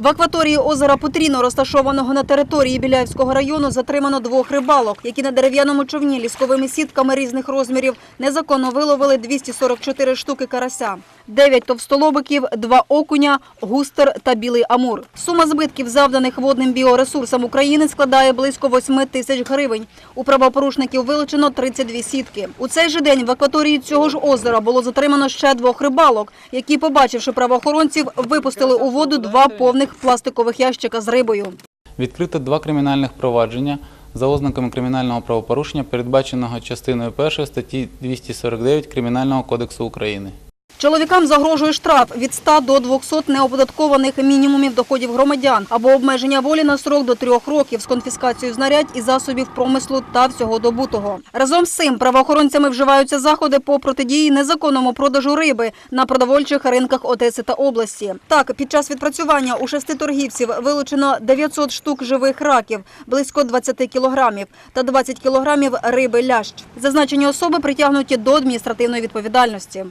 В акваторії озера Потріно, розташованого на території Біляївського району, затримано двох рибалок, які на дерев'яному човні лісковими сітками різних розмірів незаконно виловили 244 штуки карася, 9 товстолобиків, 2 окуня, густер та білий амур. Сума збитків, завданих водним біоресурсам України, складає близько 8 тисяч гривень. У правопорушників вилучено 32 сітки. У цей же день в акваторії цього ж озера було затримано ще двох рибалок, які, побачивши правоохоронців, випустили у воду два повних пластикових ящика з рибою. Відкрито два кримінальних провадження за ознаками кримінального правопорушення, передбаченого частиною 1 статті 249 Кримінального кодексу України. Чоловікам загрожує штраф від 100 до 200 неоподаткованих мінімумів доходів громадян або обмеження волі на срок до трьох років з конфіскацією знарядь і засобів промислу та всього добутого. Разом з цим правоохоронцями вживаються заходи по протидії незаконному продажу риби на продовольчих ринках Одеси та області. Так, під час відпрацювання у шести торгівців вилучено 900 штук живих раків, близько 20 кілограмів та 20 кілограмів риби лящ. Зазначені особи притягнуті до адміністративної відповідальності.